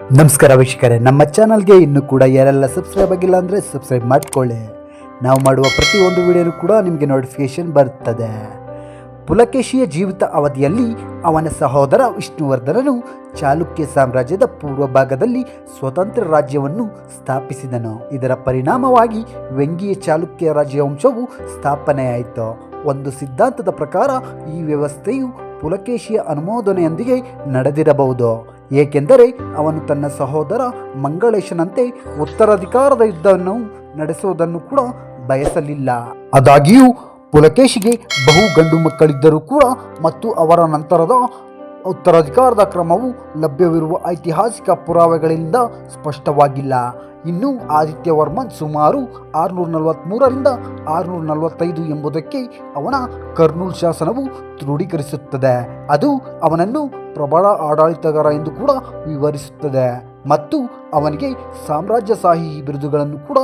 ನಮಸ್ಕಾರ ವೀಕ್ಷಕರೇ, ನಮ್ಮ ಚಾನಲ್ಗೆ ಇನ್ನೂ ಕೂಡ ಯಾರೆಲ್ಲ ಸಬ್ಸ್ಕ್ರೈಬ್ ಆಗಿಲ್ಲ ಅಂದರೆ ಸಬ್ಸ್ಕ್ರೈಬ್ ಮಾಡ್ಕೊಳ್ಳಿ. ನಾವು ಮಾಡುವ ಪ್ರತಿಯೊಂದು ವಿಡಿಯೋನು ಕೂಡ ನಿಮಗೆ ನೋಟಿಫಿಕೇಶನ್ ಬರ್ತದೆ. ಪುಲಕೇಶಿಯ ಜೀವಿತ ಅವಧಿಯಲ್ಲಿ ಅವನ ಸಹೋದರ ವಿಷ್ಣುವರ್ಧನನು ಚಾಲುಕ್ಯ ಸಾಮ್ರಾಜ್ಯದ ಪೂರ್ವ ಭಾಗದಲ್ಲಿ ಸ್ವತಂತ್ರ ರಾಜ್ಯವನ್ನು ಸ್ಥಾಪಿಸಿದನು. ಇದರ ಪರಿಣಾಮವಾಗಿ ವೆಂಗಿಯ ಚಾಲುಕ್ಯ ರಾಜ್ಯವಂಶವು ಸ್ಥಾಪನೆಯಾಯಿತು. ಒಂದು ಸಿದ್ಧಾಂತದ ಪ್ರಕಾರ ಈ ವ್ಯವಸ್ಥೆಯು ಪುಲಕೇಶಿಯ ಅನುಮೋದನೆಯೊಂದಿಗೆ ನಡೆದಿರಬಹುದು. ಏಕೆಂದರೆ ಅವನು ತನ್ನ ಸಹೋದರ ಮಂಗಳೇಶನಂತೆ ಉತ್ತರಾಧಿಕಾರದ ಯುದ್ಧವನ್ನು ನಡೆಸುವುದನ್ನು ಕೂಡ ಬಯಸಲಿಲ್ಲ. ಆದಾಗ್ಯೂ ಪುಲಕೇಶಿಗೆ ಬಹು ಗಂಡು ಮಕ್ಕಳಿದ್ದರೂ ಕೂಡ ಮತ್ತು ಅವರ ನಂತರದ ಉತ್ತರಾಧಿಕಾರದ ಕ್ರಮವು ಲಭ್ಯವಿರುವ ಐತಿಹಾಸಿಕ ಪುರಾವೆಗಳಿಂದ ಸ್ಪಷ್ಟವಾಗಿಲ್ಲ. ಇನ್ನು ಆದಿತ್ಯವರ್ಮನ್ ಸುಮಾರು ಆರುನೂರ ನಲವತ್ತ್ಮೂರರಿಂದ ಆರುನೂರ ನಲವತ್ತೈದು ಎಂಬುದಕ್ಕೆ ಅವನ ಕರ್ನೂಲ್ ಶಾಸನವು ದೃಢೀಕರಿಸುತ್ತದೆ. ಅದು ಅವನನ್ನು ಪ್ರಬಲ ಆಡಳಿತಗಾರ ಎಂದು ಕೂಡ ವಿವರಿಸುತ್ತದೆ ಮತ್ತು ಅವನಿಗೆ ಸಾಮ್ರಾಜ್ಯಶಾಹಿ ಬಿರುದುಗಳನ್ನು ಕೂಡ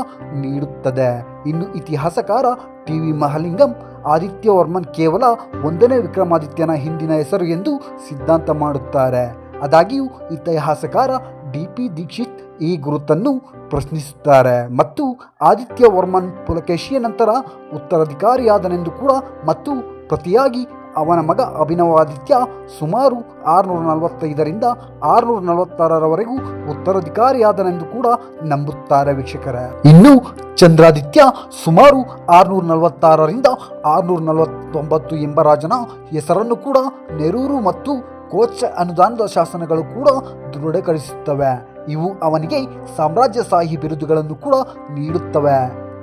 ನೀಡುತ್ತದೆ. ಇನ್ನು ಇತಿಹಾಸಕಾರ ಟಿ ವಿ ಮಹಲಿಂಗಂ ಆದಿತ್ಯವರ್ಮನ್ ಕೇವಲ ಒಂದನೇ ವಿಕ್ರಮಾದಿತ್ಯನ ಹಿಂದಿನ ಹೆಸರು ಎಂದು ಸಿದ್ಧಾಂತ ಮಾಡುತ್ತಾರೆ. ಆದಾಗ್ಯೂ, ಇತಿಹಾಸಕಾರ ಡಿ. ಪಿ. ದೀಕ್ಷಿತ್ ಈ ಗುರುತನ್ನು ಪ್ರಶ್ನಿಸುತ್ತಾರೆ ಮತ್ತು ಆದಿತ್ಯವರ್ಮನ್ ಪುಲಕೇಶಿಯ ನಂತರ ಉತ್ತರಾಧಿಕಾರಿಯಾದನೆಂದು ಕೂಡ ಮತ್ತು ಪ್ರತಿಯಾಗಿ ಅವನ ಮಗ ಅಭಿನವಾದಿತ್ಯ ಸುಮಾರು ಆರುನೂರ ನಲವತ್ತೈದರಿಂದ ಆರುನೂರ ನಲವತ್ತಾರರವರೆಗೂ ಉತ್ತರಾಧಿಕಾರಿಯಾದನೆಂದು ಕೂಡ ನಂಬುತ್ತಾರೆ ವೀಕ್ಷಕರ. ಇನ್ನು ಚಂದ್ರಾದಿತ್ಯ ಸುಮಾರು ಆರುನೂರ ನಲವತ್ತಾರರಿಂದ ಆರುನೂರ ನಲವತ್ತೊಂಬತ್ತು ಎಂಬ ರಾಜನ ಹೆಸರನ್ನು ಕೂಡ ನೆರೂರು ಮತ್ತು ಕೋಚ ಅನುದಾನದ ಶಾಸನಗಳು ಕೂಡ ದೃಢೀಕರಿಸುತ್ತವೆ. ಇವು ಅವನಿಗೆ ಸಾಮ್ರಾಜ್ಯಶಾಹಿ ಬಿರುದುಗಳನ್ನು ಕೂಡ ನೀಡುತ್ತವೆ.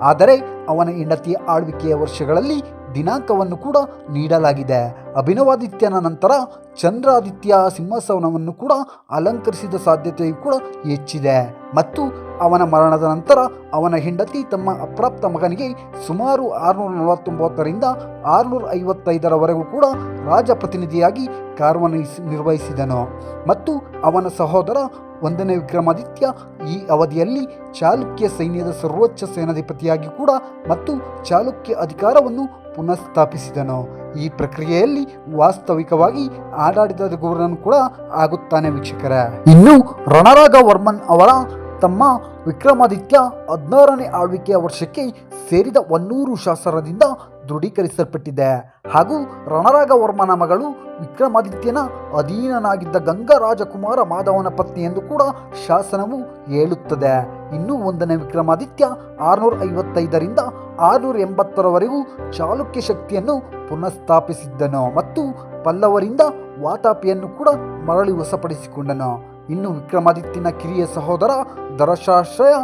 ಆದರೆ ಅವನ ಹೆಂಡತಿಯ ಆಳ್ವಿಕೆಯ ವರ್ಷಗಳಲ್ಲಿ ದಿನಾಂಕವನ್ನು ಕೂಡ ನೀಡಲಾಗಿದೆ. ಅಭಿನವಾದಿತ್ಯನ ನಂತರ ಚಂದ್ರಾದಿತ್ಯ ಸಿಂಹಾಸನವನ್ನು ಕೂಡ ಅಲಂಕರಿಸಿದ ಸಾಧ್ಯತೆಯು ಕೂಡ ಹೆಚ್ಚಿದೆ. ಮತ್ತು ಅವನ ಮರಣದ ನಂತರ ಅವನ ಹೆಂಡತಿ ತಮ್ಮ ಅಪ್ರಾಪ್ತ ಮಗನಿಗೆ ಸುಮಾರು ಆರುನೂರ ನಲವತ್ತೊಂಬತ್ತರಿಂದ ಆರುನೂರ ಐವತ್ತೈದರವರೆಗೂ ಕೂಡ ರಾಜಪ್ರತಿನಿಧಿಯಾಗಿ ಕಾರ್ಯನಿರ್ವಹಿಸಿ, ನಿರ್ವಹಿಸಿದನು. ಮತ್ತು ಅವನ ಸಹೋದರ ಒಂದನೇ ವಿಕ್ರಮಾದಿತ್ಯ ಈ ಅವಧಿಯಲ್ಲಿ ಚಾಲುಕ್ಯ ಸೈನ್ಯದ ಸರ್ವೋಚ್ಚ ಸೇನಾಧಿಪತಿಯಾಗಿ ಕೂಡ ಮತ್ತು ಚಾಲುಕ್ಯ ಅಧಿಕಾರವನ್ನು ಪುನಃಸ್ಥಾಪಿಸಿದನು. ಈ ಪ್ರಕ್ರಿಯೆಯಲ್ಲಿ ವಾಸ್ತವಿಕವಾಗಿ ಆಡಳಿತದ ಗುರುನನ್ನು ಕೂಡ ಆಗುತ್ತಾನೆ ವೀಕ್ಷಕರ. ಇನ್ನು ರಣರಾಗ ವರ್ಮನ್ ಅವರ ತಮ್ಮ ವಿಕ್ರಮಾದಿತ್ಯ ಹದಿನಾರನೇ ಆಳ್ವಿಕೆಯ ವರ್ಷಕ್ಕೆ ಸೇರಿದ ಒನ್ನೂರು ಶಾಸನದಿಂದ ದೃಢೀಕರಿಸಲ್ಪಟ್ಟಿದೆ. ಹಾಗೂ ರಣರಾಗವರ್ಮನ ಮಗಳು ವಿಕ್ರಮಾದಿತ್ಯನ ಅಧೀನನಾಗಿದ್ದ ಗಂಗಾ ರಾಜಕುಮಾರ ಮಾಧವನ ಪತ್ನಿ ಎಂದು ಕೂಡ ಶಾಸನವು ಹೇಳುತ್ತದೆ. ಇನ್ನು ಒಂದನೇ ವಿಕ್ರಮಾದಿತ್ಯ ಆರುನೂರ ಐವತ್ತೈದರಿಂದ ಆರುನೂರ ಎಂಬತ್ತರವರೆಗೂ ಚಾಲುಕ್ಯ ಶಕ್ತಿಯನ್ನು ಪುನಃಸ್ಥಾಪಿಸಿದ್ದನು ಮತ್ತು ಪಲ್ಲವರಿಂದ ವಾತಾಪಿಯನ್ನು ಕೂಡ ಮರಳಿ ವಶಪಡಿಸಿಕೊಂಡನು. ಇನ್ನು ವಿಕ್ರಮಾದಿತ್ಯನ ಕಿರಿಯ ಸಹೋದರ ದರಶಾಶ್ರಯ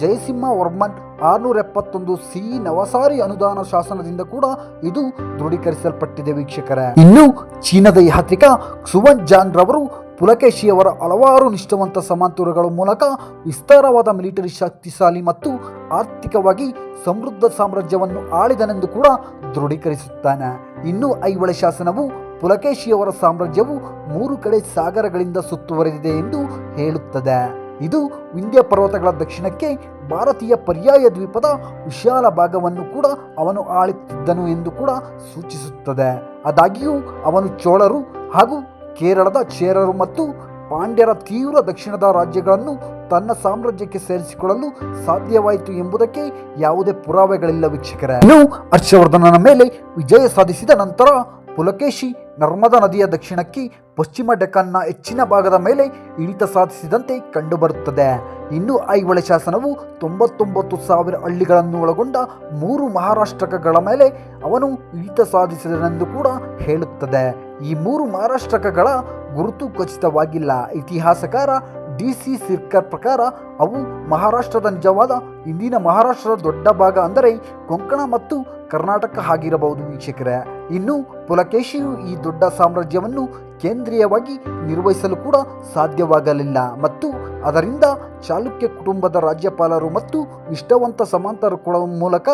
ಜಯಸಿಂಹ ವರ್ಮನ್ ಆರುನೂರ ಎಪ್ಪತ್ತೊಂದು ಸಿ ನವಸಾರಿ ಅನುದಾನ ಶಾಸನದಿಂದ ಕೂಡ ಇದು ದೃಢೀಕರಿಸಲ್ಪಟ್ಟಿದೆ ವೀಕ್ಷಕರ. ಇನ್ನು ಚೀನಾದ ಯಾತ್ರಿಕ ಸುವನ್ ಜಾನ್ ರವರು ಪುಲಕೇಶಿಯವರ ಹಲವಾರು ನಿಷ್ಠವಂತ ಸಮಾಂತರಗಳ ಮೂಲಕ ವಿಸ್ತಾರವಾದ ಮಿಲಿಟರಿ ಶಕ್ತಿಶಾಲಿ ಮತ್ತು ಆರ್ಥಿಕವಾಗಿ ಸಮೃದ್ಧ ಸಾಮ್ರಾಜ್ಯವನ್ನು ಆಳಿದನೆಂದು ಕೂಡ ದೃಢೀಕರಿಸುತ್ತಾನೆ. ಇನ್ನು ಐಹೊಳೆ ಶಾಸನವು ಪುಲಕೇಶಿಯವರ ಸಾಮ್ರಾಜ್ಯವು ಮೂರು ಕಡೆ ಸಾಗರಗಳಿಂದ ಸುತ್ತುವರೆದಿದೆ ಎಂದು ಹೇಳುತ್ತದೆ. ಇದು ವಿಂಧ್ಯ ಪರ್ವತಗಳ ದಕ್ಷಿಣಕ್ಕೆ ಭಾರತೀಯ ಪರ್ಯಾಯ ದ್ವೀಪದ ವಿಶಾಲ ಭಾಗವನ್ನು ಕೂಡ ಅವನು ಆಳುತ್ತಿದ್ದನು ಎಂದು ಕೂಡ ಸೂಚಿಸುತ್ತದೆ. ಆದಾಗ್ಯೂ ಅವನು ಚೋಳರು ಹಾಗೂ ಕೇರಳದ ಚೇರರು ಮತ್ತು ಪಾಂಡ್ಯರ ತೀವ್ರ ದಕ್ಷಿಣದ ರಾಜ್ಯಗಳನ್ನು ತನ್ನ ಸಾಮ್ರಾಜ್ಯಕ್ಕೆ ಸೇರಿಸಿಕೊಳ್ಳಲು ಸಾಧ್ಯವಾಯಿತು ಎಂಬುದಕ್ಕೆ ಯಾವುದೇ ಪುರಾವೆಗಳಿಲ್ಲ ವೀಕ್ಷಕರೇ. ಇನ್ನು ಹರ್ಷವರ್ಧನನ ಮೇಲೆ ವಿಜಯ ಸಾಧಿಸಿದ ನಂತರ ಪುಲಕೇಶಿ ನರ್ಮದಾ ನದಿಯ ದಕ್ಷಿಣಕ್ಕೆ ಪಶ್ಚಿಮ ಡೆಕ್ಕನ್ನ ಹೆಚ್ಚಿನ ಭಾಗದ ಮೇಲೆ ಇಳಿತ ಸಾಧಿಸಿದಂತೆ ಕಂಡುಬರುತ್ತದೆ. ಇನ್ನು ಐಹೊಳೆ ಶಾಸನವು ತೊಂಬತ್ತೊಂಬತ್ತು ಸಾವಿರ ಹಳ್ಳಿಗಳನ್ನು ಒಳಗೊಂಡ ಮೂರು ಮಹಾರಾಷ್ಟ್ರಕಗಳ ಮೇಲೆ ಅವನು ಇಳಿತ ಸಾಧಿಸಿದನೆಂದು ಕೂಡ ಹೇಳುತ್ತದೆ. ಈ ಮೂರು ಮಹಾರಾಷ್ಟ್ರಕಗಳ ಗುರುತು ಖಚಿತವಾಗಿಲ್ಲ. ಇತಿಹಾಸಕಾರ ಡಿ ಸಿ ಸಿರ್ಕರ್ ಪ್ರಕಾರ ಅವು ಮಹಾರಾಷ್ಟ್ರದ ನಿಜವಾದ, ಇಂದಿನ ಮಹಾರಾಷ್ಟ್ರದ ದೊಡ್ಡ ಭಾಗ ಅಂದರೆ ಕೊಂಕಣ ಮತ್ತು ಕರ್ನಾಟಕ ಆಗಿರಬಹುದು ವೀಕ್ಷಕರೇ. ಇನ್ನು ಪುಲಕೇಶಿಯು ಈ ದೊಡ್ಡ ಸಾಮ್ರಾಜ್ಯವನ್ನು ಕೇಂದ್ರೀಯವಾಗಿ ನಿರ್ವಹಿಸಲು ಕೂಡ ಸಾಧ್ಯವಾಗಲಿಲ್ಲ. ಮತ್ತು ಅದರಿಂದ ಚಾಲುಕ್ಯ ಕುಟುಂಬದ ರಾಜ್ಯಪಾಲರು ಮತ್ತು ನಿಷ್ಠಾವಂತ ಸಮಾಂತರ ಕುಳ ಮೂಲಕ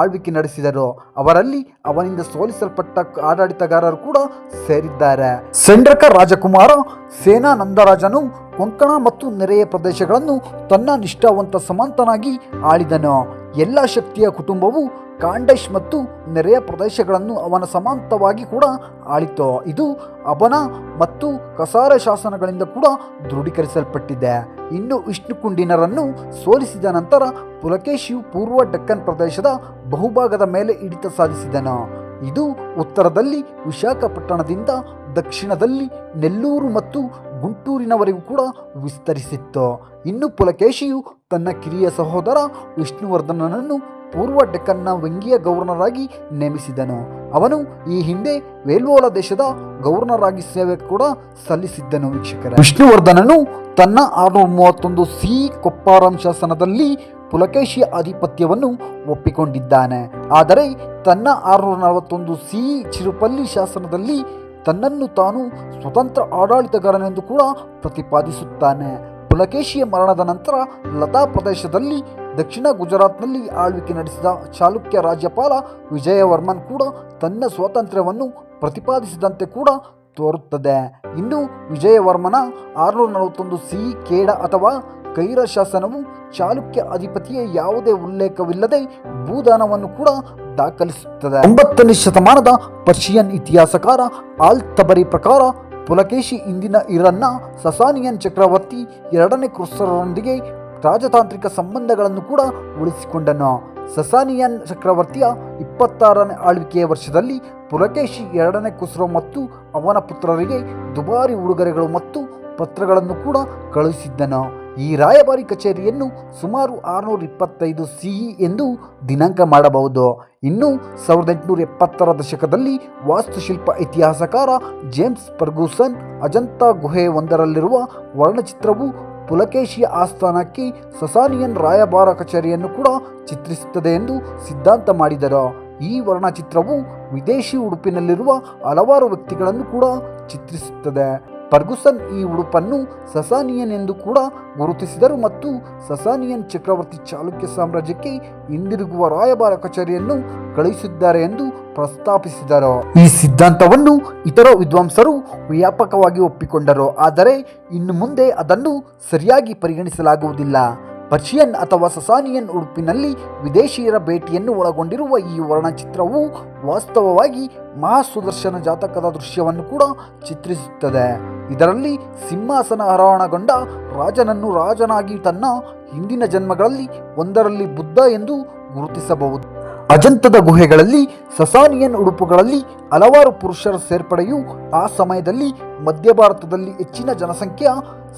ಆಳ್ವಿಕೆ ನಡೆಸಿದರು. ಅವರಲ್ಲಿ ಅವನಿಂದ ಸೋಲಿಸಲ್ಪಟ್ಟ ಆಡಳಿತಗಾರರು ಕೂಡ ಸೇರಿದ್ದಾರೆ. ಸೆಂಡ್ರಕ ರಾಜಕುಮಾರ ಸೇನಾ ನಂದರಾಜನು ಕೊಂಕಣ ಮತ್ತು ನೆರೆಯ ಪ್ರದೇಶಗಳನ್ನು ತನ್ನ ನಿಷ್ಠಾವಂತ ಸಮಾಂತನಾಗಿ ಆಳಿದನು. ಎಲ್ಲ ಶಕ್ತಿಯ ಕುಟುಂಬವು ಕಾಂಡೇಶ್ ಮತ್ತು ನೆರೆಯ ಪ್ರದೇಶಗಳನ್ನು ಅವನ ಸಮಾಂತವಾಗಿ ಕೂಡ ಆಳಿತು. ಇದು ಅಬನ ಮತ್ತು ಕಸಾರ ಶಾಸನಗಳಿಂದ ಕೂಡ ದೃಢೀಕರಿಸಲ್ಪಟ್ಟಿದೆ. ಇನ್ನು ವಿಷ್ಣುಕುಂಡಿನರನ್ನು ಸೋಲಿಸಿದ ನಂತರ ಪುಲಕೇಶಿಯು ಪೂರ್ವ ಡೆಕ್ಕನ್ ಪ್ರದೇಶದ ಬಹುಭಾಗದ ಮೇಲೆ ಹಿಡಿತ ಸಾಧಿಸಿದನು. ಇದು ಉತ್ತರದಲ್ಲಿ ವಿಶಾಖಪಟ್ಟಣದಿಂದ ದಕ್ಷಿಣದಲ್ಲಿ ನೆಲ್ಲೂರು ಮತ್ತು ಗುಂಟೂರಿನವರೆಗೂ ಕೂಡ ವಿಸ್ತರಿಸಿತ್ತು. ಇನ್ನು ಪುಲಕೇಶಿಯು ತನ್ನ ಕಿರಿಯ ಸಹೋದರ ವಿಷ್ಣುವರ್ಧನನನ್ನು ಪೂರ್ವ ಡೆಕ್ಕನ್ನ ವಂಗೀಯ ಗವರ್ನರ್ ನೇಮಿಸಿದನು. ಅವನು ಈ ಹಿಂದೆ ವೇಲ್ವೋಲ ದೇಶದ ಗವರ್ನರ್ ಆಗಿ ಸೇವೆ ಕೂಡ ಸಲ್ಲಿಸಿದ್ದನು ವೀಕ್ಷಕರ. ವಿಷ್ಣುವರ್ಧನನು ತನ್ನ ಆರುನೂರ ಮೂವತ್ತೊಂದು ಸಿ ಕೊಪ್ಪಾರಂ ಶಾಸನದಲ್ಲಿ ಪುಲಕೇಶಿಯ ಆಧಿಪತ್ಯವನ್ನು ಒಪ್ಪಿಕೊಂಡಿದ್ದಾನೆ. ಆದರೆ ತನ್ನ ಆರುನೂರ ನಲವತ್ತೊಂದು ಸಿ ಚಿರುಪಲ್ಲಿ ಶಾಸನದಲ್ಲಿ ತನ್ನನ್ನು ತಾನು ಸ್ವತಂತ್ರ ಆಡಳಿತಗಾರನೆಂದು ಕೂಡ ಪ್ರತಿಪಾದಿಸುತ್ತಾನೆ. ಪುಲಕೇಶಿಯ ಮರಣದ ನಂತರ ಲತಾ ಪ್ರದೇಶದಲ್ಲಿ ದಕ್ಷಿಣ ಗುಜರಾತ್ನಲ್ಲಿ ಆಳ್ವಿಕೆ ನಡೆಸಿದ ಚಾಲುಕ್ಯ ರಾಜ್ಯಪಾಲ ವಿಜಯವರ್ಮನ್ ಕೂಡ ತನ್ನ ಸ್ವಾತಂತ್ರ್ಯವನ್ನು ಪ್ರತಿಪಾದಿಸಿದಂತೆ ಕೂಡ ತೋರುತ್ತದೆ. ಇನ್ನು ವಿಜಯವರ್ಮನ ಆರುನೂರ ನಲವತ್ತೊಂದು ಸಿ, ಕೇಡ ಅಥವಾ ಕೈರ ಶಾಸನವು ಚಾಲುಕ್ಯ ಅಧಿಪತಿಯ ಯಾವುದೇ ಉಲ್ಲೇಖವಿಲ್ಲದೆ ಭೂದಾನವನ್ನು ಕೂಡ ದಾಖಲಿಸುತ್ತದೆ. ಒಂಬತ್ತನೇ ಶತಮಾನದ ಪರ್ಷಿಯನ್ ಇತಿಹಾಸಕಾರ ಆಲ್ ತಬರಿ ಪ್ರಕಾರ ಪುಲಕೇಶಿ ಇಂದಿನ ಇರನ್ನ ಸಸಾನಿಯನ್ ಚಕ್ರವರ್ತಿ ಎರಡನೇ ಕ್ರುಸರೊಂದಿಗೆ ರಾಜತಾಂತ್ರಿಕ ಸಂಬಂಧಗಳನ್ನು ಕೂಡ ಉಳಿಸಿಕೊಂಡನು. ಸಸಾನಿಯನ್ ಚಕ್ರವರ್ತಿಯ ಇಪ್ಪತ್ತಾರನೇ ಆಳ್ವಿಕೆಯ ವರ್ಷದಲ್ಲಿ ಪುಲಕೇಶಿ ಎರಡನೇ ಕುಸ್ರೋ ಮತ್ತು ಅವನ ಪುತ್ರರಿಗೆ ದುಬಾರಿ ಉಡುಗೊರೆಗಳು ಮತ್ತು ಪತ್ರಗಳನ್ನು ಕೂಡ ಕಳುಹಿಸಿದ್ದನು. ಈ ರಾಯಭಾರಿ ಕಚೇರಿಯನ್ನು ಸುಮಾರು ಆರುನೂರ ಇಪ್ಪತ್ತೈದು ಸಿಇ ಎಂದು ದಿನಾಂಕ ಮಾಡಬಹುದು. ಇನ್ನು ಸಾವಿರದ ಎಂಟುನೂರ ಎಪ್ಪತ್ತರ ದಶಕದಲ್ಲಿ ವಾಸ್ತುಶಿಲ್ಪ ಇತಿಹಾಸಕಾರ ಜೇಮ್ಸ್ ಫರ್ಗೂಸನ್ ಅಜಂತಾ ಗುಹೆ ಒಂದರಲ್ಲಿರುವ ವರ್ಣಚಿತ್ರವು ಪುಲಕೇಶಿಯ ಆಸ್ಥಾನಕ್ಕೆ ಸಸಾನಿಯನ್ ರಾಯಭಾರ ಕಚೇರಿಯನ್ನು ಕೂಡ ಚಿತ್ರಿಸುತ್ತದೆ ಎಂದು ಸಿದ್ಧಾಂತ ಮಾಡಿದರು. ಈ ವರ್ಣಚಿತ್ರವು ವಿದೇಶಿ ಉಡುಪಿನಲ್ಲಿರುವ ಹಲವಾರು ವ್ಯಕ್ತಿಗಳನ್ನು ಕೂಡ ಚಿತ್ರಿಸುತ್ತದೆ. ಫರ್ಗುಸನ್ ಈ ಉಡುಪನ್ನು ಸಸಾನಿಯನ್ ಎಂದು ಕೂಡ ಗುರುತಿಸಿದರು ಮತ್ತು ಸಸಾನಿಯನ್ ಚಕ್ರವರ್ತಿ ಚಾಲುಕ್ಯ ಸಾಮ್ರಾಜ್ಯಕ್ಕೆ ಹಿಂದಿರುಗುವ ರಾಯಭಾರ ಕಚೇರಿಯನ್ನು ಕಳುಹಿಸಿದ್ದಾರೆ ಎಂದು ಪ್ರಸ್ತಾಪಿಸಿದರು. ಈ ಸಿದ್ಧಾಂತವನ್ನು ಇತರ ವಿದ್ವಾಂಸರು ವ್ಯಾಪಕವಾಗಿ ಒಪ್ಪಿಕೊಂಡರು. ಆದರೆ ಇನ್ನು ಮುಂದೆ ಅದನ್ನು ಸರಿಯಾಗಿ ಪರಿಗಣಿಸಲಾಗುವುದಿಲ್ಲ. ಪರ್ಷಿಯನ್ ಅಥವಾ ಸಸಾನಿಯನ್ ಉಡುಪಿನಲ್ಲಿ ವಿದೇಶಿಯರ ಭೇಟಿಯನ್ನು ಒಳಗೊಂಡಿರುವ ಈ ವರ್ಣಚಿತ್ರವು ವಾಸ್ತವವಾಗಿ ಮಹಾಸುದರ್ಶನ ಜಾತಕದ ದೃಶ್ಯವನ್ನು ಕೂಡ ಚಿತ್ರಿಸುತ್ತದೆ. ಇದರಲ್ಲಿ ಸಿಂಹಾಸನ ಹರಹಣಗೊಂಡ ರಾಜನನ್ನು ರಾಜನಾಗಿ ತನ್ನ ಹಿಂದಿನ ಜನ್ಮಗಳಲ್ಲಿ ಒಂದರಲ್ಲಿ ಬುದ್ಧ ಎಂದು ಗುರುತಿಸಬಹುದು. ಅಜಂತದ ಗುಹೆಗಳಲ್ಲಿ ಸಸಾನಿಯನ್ ಉಡುಪುಗಳಲ್ಲಿ ಹಲವಾರು ಪುರುಷರ ಸೇರ್ಪಡೆಯು ಆ ಸಮಯದಲ್ಲಿ ಮಧ್ಯ ಭಾರತದಲ್ಲಿ ಹೆಚ್ಚಿನ ಜನಸಂಖ್ಯೆಯ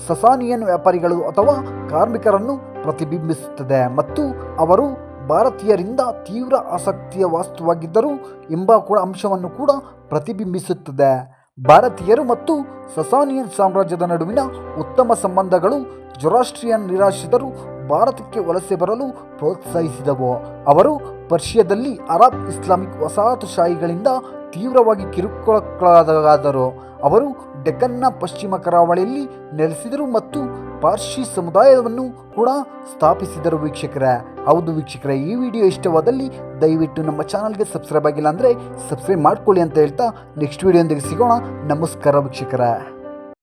ಸಸಾನಿಯನ್ ವ್ಯಾಪಾರಿಗಳು ಅಥವಾ ಕಾರ್ಮಿಕರನ್ನು ಪ್ರತಿಬಿಂಬಿಸುತ್ತದೆ ಮತ್ತು ಅವರು ಭಾರತೀಯರಿಂದ ತೀವ್ರ ಆಸಕ್ತಿಯ ವಾಸ್ತುವಾಗಿದ್ದರು ಎಂಬ ಕೂಡ ಅಂಶವನ್ನು ಕೂಡ ಪ್ರತಿಬಿಂಬಿಸುತ್ತದೆ. ಭಾರತೀಯರು ಮತ್ತು ಸಸಾನಿಯನ್ ಸಾಮ್ರಾಜ್ಯದ ನಡುವಿನ ಉತ್ತಮ ಸಂಬಂಧಗಳು ಜೊರಾಸ್ಟ್ರಿಯನ್ ನಿರಾಶ್ರಿತರು ಭಾರತಕ್ಕೆ ವಲಸೆ ಬರಲು ಪ್ರೋತ್ಸಾಹಿಸಿದವು. ಅವರು ಪರ್ಷಿಯಾದಲ್ಲಿ ಅರಬ್ ಇಸ್ಲಾಮಿಕ್ ವಸಾಹತುಶಾಹಿಗಳಿಂದ ತೀವ್ರವಾಗಿ ಕಿರುಕುಳಕ್ಕೊಳಗಾದರು. ಅವರು ಡೆಕ್ಕನ್ನ ಪಶ್ಚಿಮ ಕರಾವಳಿಯಲ್ಲಿ ನೆಲೆಸಿದರು ಮತ್ತು ಪಾರ್ಸಿ ಸಮುದಾಯವನ್ನು ಕೂಡ ಸ್ಥಾಪಿಸಿದರು ವೀಕ್ಷಕರೇ. ಹೌದು ವೀಕ್ಷಕರೇ, ಈ ವಿಡಿಯೋ ಇಷ್ಟವಾದಲ್ಲಿ ದಯವಿಟ್ಟು ನಮ್ಮ ಚಾನಲ್ಗೆ ಸಬ್ಸ್ಕ್ರೈಬ್ ಆಗಿಲ್ಲ ಅಂದರೆ ಸಬ್ಸ್ಕ್ರೈಬ್ ಮಾಡ್ಕೊಳ್ಳಿ ಅಂತ ಹೇಳ್ತಾ ನೆಕ್ಸ್ಟ್ ವಿಡಿಯೋದಿಗೆ ಸಿಗೋಣ. ನಮಸ್ಕಾರ ವೀಕ್ಷಕರೇ.